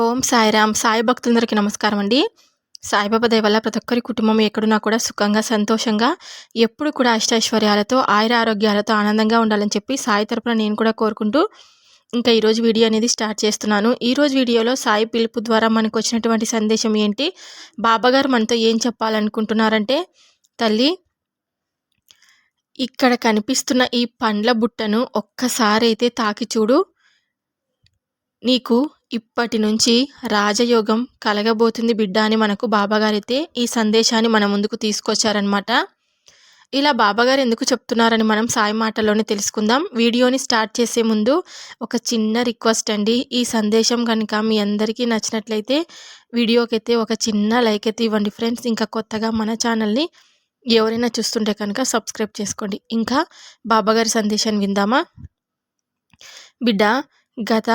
ఓం సాయిరామ్. సాయి భక్తులందరికీ నమస్కారం అండి. సాయిబాబా దయ వల్ల ప్రతి ఒక్కరి కుటుంబం ఎక్కడున్నా కూడా సుఖంగా సంతోషంగా ఎప్పుడు కూడా అష్టైశ్వర్యాలతో ఆయుర ఆరోగ్యాలతో ఆనందంగా ఉండాలని చెప్పి సాయి తరపున నేను కూడా కోరుకుంటూ ఇంకా ఈరోజు వీడియో అనేది స్టార్ట్ చేస్తున్నాను. ఈరోజు వీడియోలో సాయి పిలుపు ద్వారా మనకు వచ్చినటువంటి సందేశం ఏంటి? బాబాగారు మనతో ఏం చెప్పాలనుకుంటున్నారంటే తల్లి ఇక్కడ కనిపిస్తున్న ఈ పండ్ల బుట్టను ఒక్కసారైతే తాకి చూడు. నీకు ఇప్పటి నుంచి రాజయోగం కలగబోతుంది బిడ్డ అని మనకు బాబాగారైతే ఈ సందేశాన్ని మన ముందుకు తీసుకొచ్చారనమాట ఇలా బాబాగారు ఎందుకు చెప్తున్నారని మనం సాయి మాటల్లోనే తెలుసుకుందాం. వీడియోని స్టార్ట్ చేసే ముందు ఒక చిన్న రిక్వెస్ట్ అండి. ఈ సందేశం కనుక మీ అందరికీ నచ్చినట్లయితే వీడియోకైతే ఒక చిన్న లైక్ అయితే ఇవ్వండి ఫ్రెండ్స్. ఇంకా కొత్తగా మన ఛానల్ని ఎవరైనా చూస్తుంటే కనుక సబ్స్క్రైబ్ చేసుకోండి. ఇంకా బాబాగారి సందేశాన్ని విందామా? బిడ్డ గత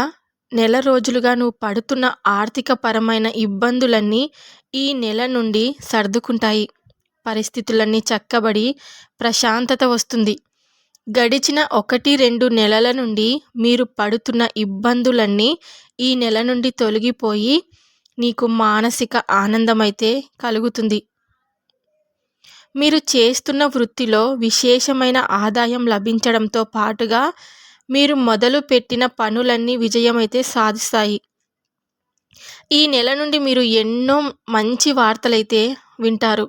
నెల రోజులుగా నువ్వు పడుతున్న ఆర్థిక పరమైన ఇబ్బందులన్నీ ఈ నెల నుండి సర్దుకుంటాయి. పరిస్థితులన్నీ చక్కబడి ప్రశాంతత వస్తుంది. గడిచిన ఒకటి రెండు నెలల నుండి మీరు పడుతున్న ఇబ్బందులన్నీ ఈ నెల నుండి తొలగిపోయి నీకు మానసిక ఆనందమైతే కలుగుతుంది. మీరు చేస్తున్న వృత్తిలో విశేషమైన ఆదాయం లభించడంతో పాటుగా మీరు మొదలు పెట్టిన పనులన్నీ విజయమైతే సాధిస్తాయి. ఈ నెల నుండి మీరు ఎన్నో మంచి వార్తలైతే వింటారు.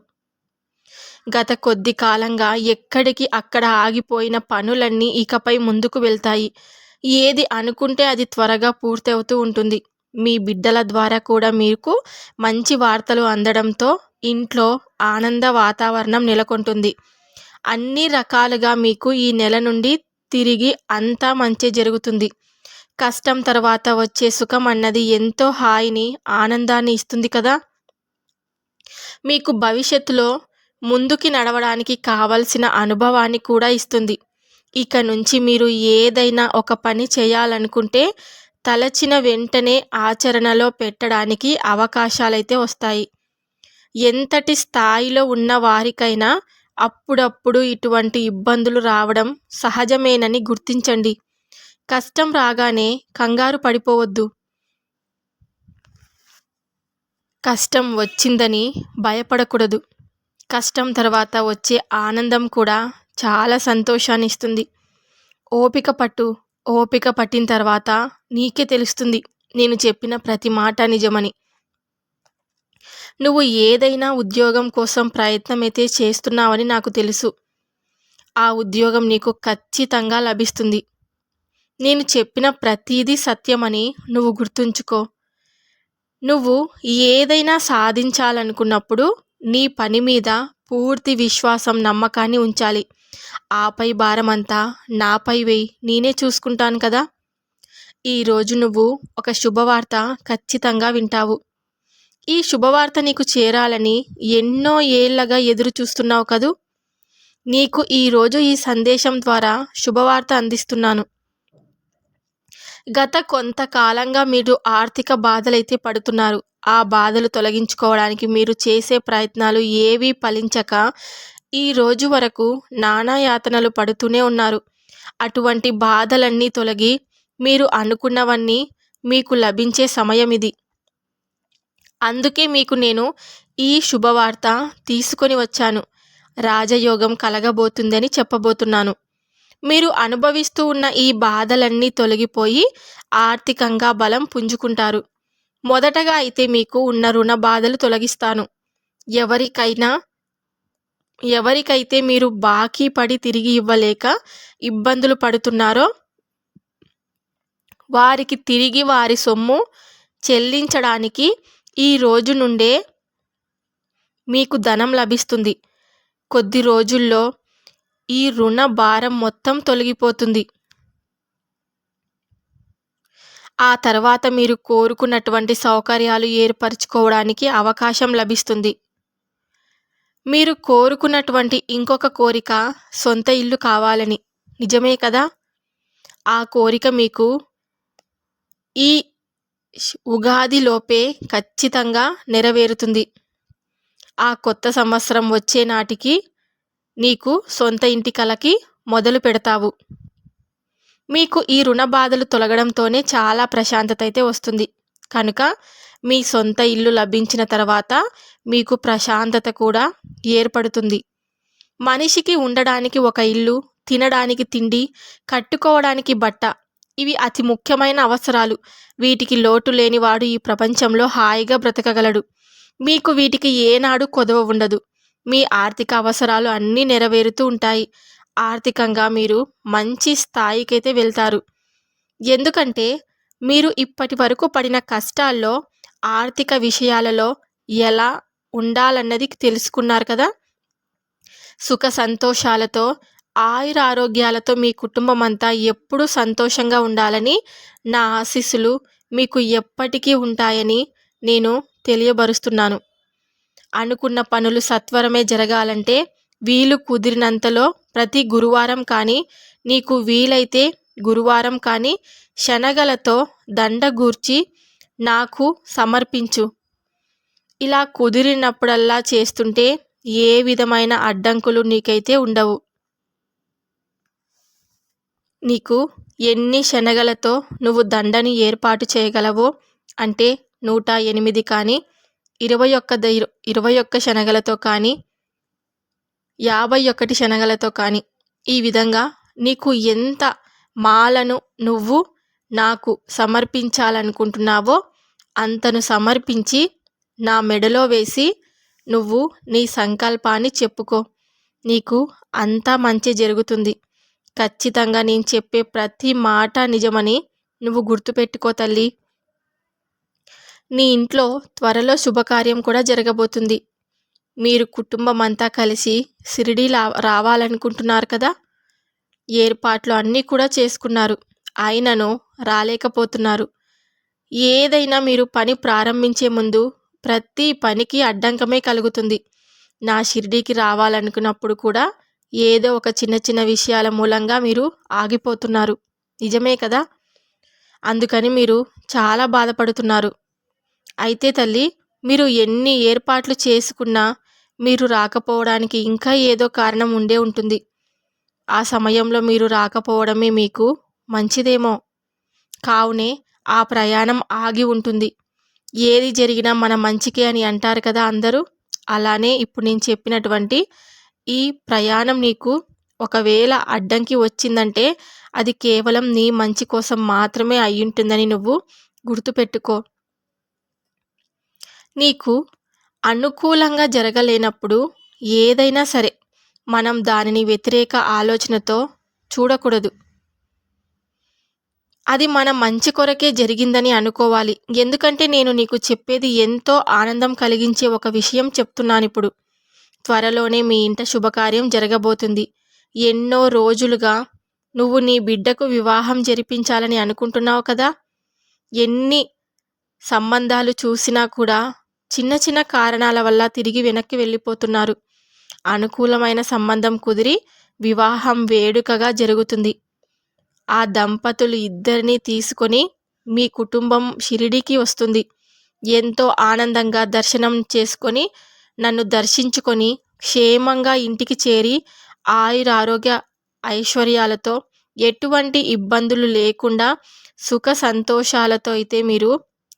గత కొద్ది కాలంగా ఎక్కడికి అక్కడ ఆగిపోయిన పనులన్నీ ఇకపై ముందుకు వెళ్తాయి. ఏది అనుకుంటే అది త్వరగా పూర్తవుతూ ఉంటుంది. మీ బిడ్డల ద్వారా కూడా మీకు మంచి వార్తలు అందడంతో ఇంట్లో ఆనంద వాతావరణం నెలకొంటుంది. అన్ని రకాలుగా మీకు ఈ నెల నుండి తిరిగి అంతా మంచి జరుగుతుంది. కష్టం తర్వాత వచ్చే సుఖం అన్నది ఎంతో హాయిని ఆనందాన్ని ఇస్తుంది కదా? మీకు భవిష్యత్తులో ముందుకి నడవడానికి కావలసిన అనుభవాన్ని కూడా ఇస్తుంది. ఇక నుంచి మీరు ఏదైనా ఒక పని చేయాలనుకుంటే తలచిన వెంటనే ఆచరణలో పెట్టడానికి అవకాశాలైతే వస్తాయి. ఎంతటి స్థాయిలో ఉన్న వారికైనా అప్పుడప్పుడు ఇటువంటి ఇబ్బందులు రావడం సహజమేనని గుర్తించండి. కష్టం రాగానే కంగారు పడిపోవద్దు. కష్టం వచ్చిందని భయపడకూడదు. కష్టం తర్వాత వచ్చే ఆనందం కూడా చాలా సంతోషాన్ని ఇస్తుంది ఓపిక పట్టు ఓపిక పట్టిన తర్వాత నీకే తెలుస్తుంది. నేను చెప్పిన ప్రతి మాట నిజమని. నువ్వు ఏదైనా ఉద్యోగం కోసం ప్రయత్నం అయితే చేస్తున్నావని నాకు తెలుసు. ఆ ఉద్యోగం నీకు ఖచ్చితంగా లభిస్తుంది. నేను చెప్పిన ప్రతీదీ సత్యమని నువ్వు గుర్తుంచుకో. నువ్వు ఏదైనా సాధించాలనుకున్నప్పుడు నీ పని మీద పూర్తి విశ్వాసం నమ్మకాన్ని ఉంచాలి. ఆపై భారమంతా నాపై వేయి. నేనే చూసుకుంటాను కదా. ఈరోజు నువ్వు ఒక శుభవార్త ఖచ్చితంగా వింటావు. ఈ శుభవార్త నీకు చేరాలని ఎన్నో ఏళ్ళగా ఎదురు చూస్తున్నావు కదూ? నీకు ఈరోజు ఈ సందేశం ద్వారా శుభవార్త అందిస్తున్నాను. గత కొంతకాలంగా మీరు ఆర్థిక బాధలైతే పడుతున్నారు. ఆ బాధలు తొలగించుకోవడానికి మీరు చేసే ప్రయత్నాలు ఏవీ ఫలించక ఈ రోజు వరకు నానా యాతనలు పడుతూనే ఉన్నారు. అటువంటి బాధలన్నీ తొలగి మీరు అనుకున్నవన్నీ మీకు లభించే సమయం ఇది అందుకే మీకు నేను ఈ శుభవార్త తీసుకొని వచ్చాను. రాజయోగం కలగబోతుందని చెప్పబోతున్నాను. మీరు అనుభవిస్తూ ఉన్న ఈ బాధలన్నీ తొలగిపోయి ఆర్థికంగా బలం పుంజుకుంటారు. మొదటగా అయితే మీకు ఉన్న రుణ బాధలు తొలగిస్తాను. ఎవరికైనా ఎవరికైతే మీరు బాకీ పడి తిరిగి ఇవ్వలేక ఇబ్బందులు పడుతున్నారో వారికి తిరిగి వారి సొమ్ము చెల్లించడానికి ఈ రోజు నుండే మీకు ధనం లభిస్తుంది. కొద్ది రోజుల్లో ఈ రుణ భారం మొత్తం తొలగిపోతుంది. ఆ తర్వాత మీరు కోరుకున్నటువంటి సౌకర్యాలు ఏర్పరచుకోవడానికి అవకాశం లభిస్తుంది. మీరు కోరుకున్నటువంటి ఇంకొక కోరిక సొంత ఇల్లు కావాలని. నిజమే కదా? ఆ కోరిక మీకు ఈ ఉగాదిలోపే ఖచ్చితంగా నెరవేరుతుంది. ఆ కొత్త సంవత్సరం వచ్చే నాటికి నీకు సొంత ఇంటి కలకి మొదలు పెడతావు. మీకు ఈ రుణ బాధలు తొలగడంతోనే చాలా ప్రశాంతత అయితే వస్తుంది. కనుక మీ సొంత ఇల్లు లభించిన తర్వాత మీకు ప్రశాంతత కూడా ఏర్పడుతుంది. మనిషికి ఉండడానికి ఒక ఇల్లు తినడానికి తిండి కట్టుకోవడానికి బట్ట ఇవి అతి ముఖ్యమైన అవసరాలు. వీటికి లోటు లేనివాడు ఈ ప్రపంచంలో హాయిగా బ్రతకగలడు. మీకు వీటికి ఏనాడు కొదవ ఉండదు. మీ ఆర్థిక అవసరాలు అన్నీ నెరవేరుతూ ఉంటాయి. ఆర్థికంగా మీరు మంచి స్థాయికైతే వెళ్తారు. ఎందుకంటే మీరు ఇప్పటి వరకు పడిన కష్టాల్లో ఆర్థిక విషయాలలో ఎలా ఉండాలన్నది తెలుసుకున్నారు కదా? సుఖ సంతోషాలతో ఆయుర ఆరోగ్యాలతో మీ కుటుంబం అంతా ఎప్పుడూ సంతోషంగా ఉండాలని నా ఆశీస్సులు మీకు ఎప్పటికీ ఉంటాయని నేను తెలియబరుస్తున్నాను. అనుకున్న పనులు సత్వరమే జరగాలంటే వీలు కుదిరినంతలో ప్రతి గురువారం కానీ నీకు వీలైతే గురువారం కానీ శనగలతో దండగూర్చి నాకు సమర్పించు. ఇలా కుదిరినప్పుడల్లా చేస్తుంటే ఏ విధమైన అడ్డంకులు నీకైతే ఉండవు. నీకు ఎన్ని శనగలతో నువ్వు దండని ఏర్పాటు చేయగలవో అంటే నూట ఎనిమిది కానీ ఇరవై ఒక్క ఇరవై ఒక్క శనగలతో కానీ యాభై ఒకటి శనగలతో కానీ. ఈ విధంగా నీకు ఎంత మాలను నువ్వు నాకు సమర్పించాలనుకుంటున్నావో అంతను సమర్పించి నా మెడలో వేసి నువ్వు నీ సంకల్పాన్ని చెప్పుకో. నీకు అంతా మంచి జరుగుతుంది. ఖచ్చితంగా నేను చెప్పే ప్రతి మాట నిజమని నువ్వు గుర్తుపెట్టుకో తల్లి. నీ ఇంట్లో త్వరలో శుభకార్యం కూడా జరగబోతుంది. మీరు కుటుంబం అంతా కలిసి సిరిడి రావాలనుకుంటున్నారు కదా? ఏర్పాట్లు అన్నీ కూడా చేసుకున్నారు. ఆయనను రాలేకపోతున్నారు. ఏదైనా మీరు పని ప్రారంభించే ముందు ప్రతి పనికి అడ్డంకమే కలుగుతుంది. నా షిరిడీకి రావాలనుకున్నప్పుడు కూడా ఏదో ఒక చిన్న చిన్న విషయాల మూలంగా మీరు ఆగిపోతున్నారు. నిజమే కదా? అందుకని మీరు చాలా బాధపడుతున్నారు. అయితే తల్లి మీరు ఎన్ని ఏర్పాట్లు చేసుకున్నా మీరు రాకపోవడానికి ఇంకా ఏదో కారణం ఉండే ఉంటుంది. ఆ సమయంలో మీరు రాకపోవడమే మీకు మంచిదేమో. కావునే ఆ ప్రయాణం ఆగి ఉంటుంది. ఏది జరిగినా మన మంచికే అని అంటారు కదా అందరూ? అలానే ఇప్పుడు నేను చెప్పినటువంటి ఈ ప్రయాణం నీకు ఒకవేళ అడ్డంకి వచ్చిందంటే అది కేవలం నీ మంచి కోసం మాత్రమే అయ్యుంటుందని నువ్వు గుర్తుపెట్టుకో. నీకు అనుకూలంగా జరగలేనప్పుడు ఏదైనా సరే మనం దానిని వ్యతిరేక ఆలోచనతో చూడకూడదు. అది మన మంచి కొరకే జరిగిందని అనుకోవాలి. ఎందుకంటే నేను నీకు చెప్పేది ఎంతో ఆనందం కలిగించే ఒక విషయం చెప్తున్నాను ఇప్పుడు త్వరలోనే మీ ఇంట శుభకార్యం జరగబోతుంది. ఎన్నో రోజులుగా నువ్వు నీ బిడ్డకు వివాహం జరిపించాలని అనుకుంటున్నావు కదా? ఎన్ని సంబంధాలు చూసినా కూడా చిన్న చిన్న కారణాల వల్ల తిరిగి వెనక్కి వెళ్ళిపోతున్నారు. అనుకూలమైన సంబంధం కుదిరి వివాహం వేడుకగా జరుగుతుంది. ఆ దంపతులు ఇద్దరిని తీసుకొని మీ కుటుంబం షిరిడీకి వస్తుంది. ఎంతో ఆనందంగా దర్శనం చేసుకొని నన్ను దర్శించుకొని క్షేమంగా ఇంటికి చేరి ఆయుర ఆరోగ్య ఐశ్వర్యాలతో ఎటువంటి ఇబ్బందులు లేకుండా సుఖ సంతోషాలతో అయితే మీరు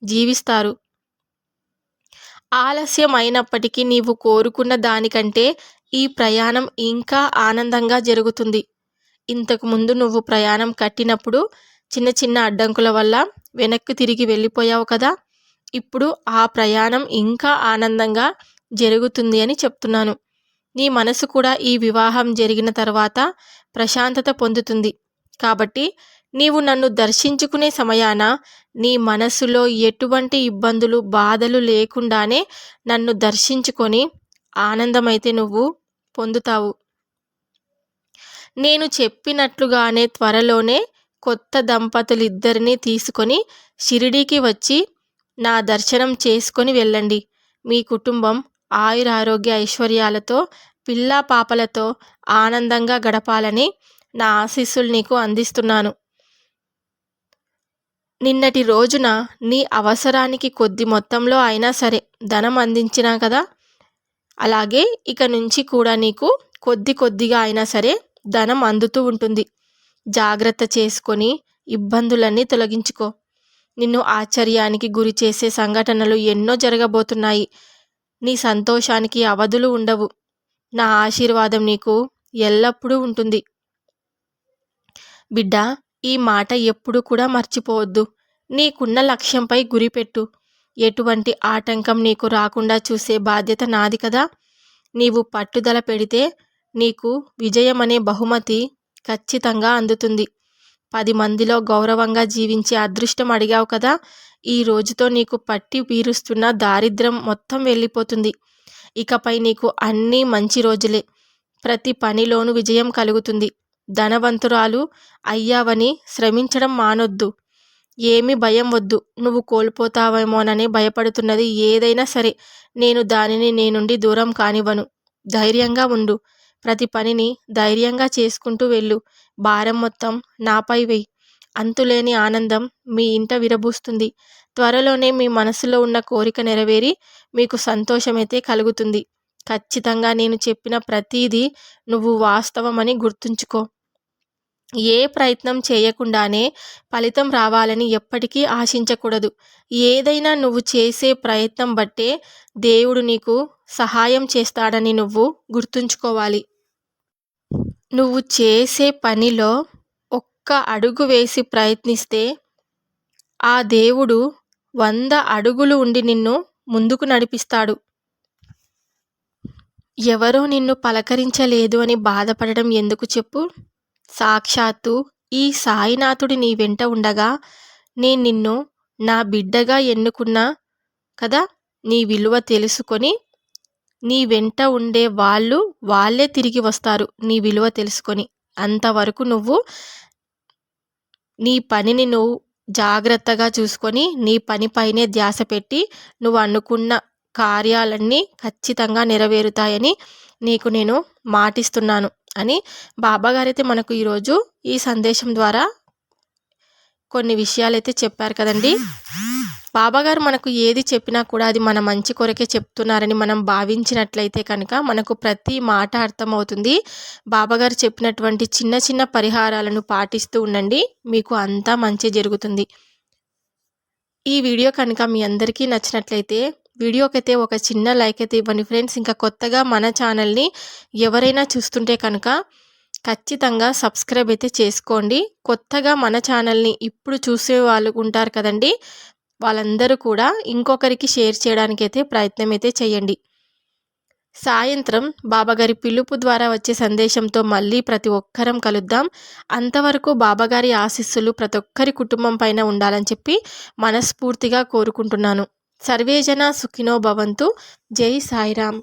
జీవిస్తారు. ఆలస్యం అయినప్పటికీ నీవు కోరుకున్న దానికంటే ఈ ప్రయాణం ఇంకా ఆనందంగా జరుగుతుంది. ఇంతకు ముందు నువ్వు ప్రయాణం కట్టినప్పుడు చిన్న చిన్న అడ్డంకుల వల్ల వెనక్కి తిరిగి వెళ్ళిపోయావు కదా. ఇప్పుడు ఆ ప్రయాణం ఇంకా ఆనందంగా జరుగుతుంది అని చెప్తున్నాను. నీ మనసు కూడా ఈ వివాహం జరిగిన తర్వాత ప్రశాంతత పొందుతుంది. కాబట్టి నీవు నన్ను దర్శించుకునే సమయాన నీ మనసులో ఎటువంటి ఇబ్బందులు బాధలు లేకుండానే నన్ను దర్శించుకొని ఆనందమైతే నువ్వు పొందుతావు. నేను చెప్పినట్లుగానే త్వరలోనే కొత్త దంపతులిద్దరినీ తీసుకొని షిరిడీకి వచ్చి నా దర్శనం చేసుకొని వెళ్ళండి. మీ కుటుంబం ఆయుర ఆరోగ్య ఐశ్వర్యాలతో పిల్లా పాపలతో ఆనందంగా గడపాలని నా ఆశీస్సులు నీకు అందిస్తున్నాను. నిన్నటి రోజున నీ అవసరానికి కొద్ది మొత్తంలో అయినా సరే ధనం అందించినా కదా? అలాగే ఇక నుంచి కూడా నీకు కొద్ది కొద్దిగా అయినా సరే ధనం అందుతూ ఉంటుంది. జాగ్రత్త చేసుకొని ఇబ్బందులన్నీ తొలగించుకో. నిన్ను ఆశ్చర్యానికి గురి చేసే సంఘటనలు ఎన్నో జరగబోతున్నాయి. నీ సంతోషానికి అవధులు ఉండవు. నా ఆశీర్వాదం నీకు ఎల్లప్పుడూ ఉంటుంది. బిడ్డ ఈ మాట ఎప్పుడు కూడా మర్చిపోవద్దు. నీకున్న లక్ష్యంపై గురిపెట్టు. ఎటువంటి ఆటంకం నీకు రాకుండా చూసే బాధ్యత నాది కదా. నీవు పట్టుదల పెడితే నీకు విజయం అనే బహుమతి ఖచ్చితంగా అందుతుంది. పది మందిలో గౌరవంగా జీవించే అదృష్టం అడిగావు కదా. ఈ రోజుతో నీకు పట్టి పీరుస్తున్న దారిద్రం మొత్తం వెళ్ళిపోతుంది. ఇకపై నీకు అన్నీ మంచి రోజులే. ప్రతి పనిలోనూ విజయం కలుగుతుంది. ధనవంతురాలు అయ్యావని శ్రమించడం మానొద్దు. ఏమి భయం వద్దు. నువ్వు కోల్పోతావేమోనని భయపడుతున్నది ఏదైనా సరే. నేను దానిని నీ నుండి దూరం కానివ్వను. ధైర్యంగా ఉండు. ప్రతి పనిని ధైర్యంగా చేసుకుంటూ వెళ్ళు. భారం మొత్తం నాపై వెయ్యి అంతులేని ఆనందం మీ ఇంట విరబూస్తుంది. త్వరలోనే మీ మనసులో ఉన్న కోరిక నెరవేరి మీకు సంతోషమైతే కలుగుతుంది. ఖచ్చితంగా నేను చెప్పిన ప్రతీదీ నువ్వు వాస్తవమని గుర్తుంచుకో. ఏ ప్రయత్నం చేయకుండానే ఫలితం రావాలని ఎప్పటికీ ఆశించకూడదు. ఏదైనా నువ్వు చేసే ప్రయత్నం బట్టే దేవుడు నీకు సహాయం చేస్తాడని నువ్వు గుర్తుంచుకోవాలి. నువ్వు చేసే పనిలో ఒక్క అడుగు వేసి ప్రయత్నిస్తే ఆ దేవుడు వంద అడుగులు ఉండి నిన్ను ముందుకు నడిపిస్తాడు. ఎవరో నిన్ను పలకరించలేదు అని బాధపడడం ఎందుకు చెప్పు? సాక్షాత్తు ఈ సాయినాథుడి నీ వెంట ఉండగా నేను నిన్ను నా బిడ్డగా ఎన్నుకున్నా కదా? నీ విలువ తెలుసుకొని నీ వెంట ఉండే వాళ్ళు వాళ్ళే తిరిగి వస్తారు. నీ విలువ తెలుసుకొని అంతవరకు నువ్వు నీ పనిని నువ్వు జాగ్రత్తగా చూసుకొని నీ పనిపైనే ధ్యాస పెట్టి నువ్వు అనుకున్న కార్యాలన్నీ ఖచ్చితంగా నెరవేరుతాయని నీకు నేను మాటిస్తున్నాను అని బాబాగారైతే మనకు ఈరోజు ఈ సందేశం ద్వారా కొన్ని విషయాలు అయితే చెప్పారు కదండి. బాబాగారు మనకు ఏది చెప్పినా కూడా అది మన మంచి కొరకే చెప్తున్నారని మనం భావించినట్లయితే కనుక మనకు ప్రతి మాట అర్థమవుతుంది. బాబాగారు చెప్పినటువంటి చిన్న చిన్న పరిహారాలను పాటిస్తూ ఉండండి. మీకు అంతా మంచి జరుగుతుంది. ఈ వీడియో కనుక మీ అందరికీ నచ్చినట్లయితే వీడియోకైతే ఒక చిన్న లైక్ అయితే ఇవ్వండి ఫ్రెండ్స్. ఇంకా కొత్తగా మన ఛానల్ని ఎవరైనా చూస్తుంటే కనుక ఖచ్చితంగా సబ్స్క్రైబ్ అయితే చేసుకోండి. కొత్తగా మన ఛానల్ని ఇప్పుడు చూసే వాళ్ళు ఉంటారు కదండి. వాళ్ళందరూ కూడా ఇంకొకరికి షేర్ చేయడానికి అయితే ప్రయత్నం అయితే చేయండి. సాయంత్రం బాబాగారి పిలుపు ద్వారా వచ్చే సందేశంతో మళ్ళీ ప్రతి ఒక్కరం కలుద్దాం. అంతవరకు బాబాగారి ఆశీస్సులు ప్రతి ఒక్కరి కుటుంబం పైన ఉండాలని చెప్పి మనస్ఫూర్తిగా కోరుకుంటున్నాను. సర్వేజన సుఖినో భవంతు. జై సాయిరామ్.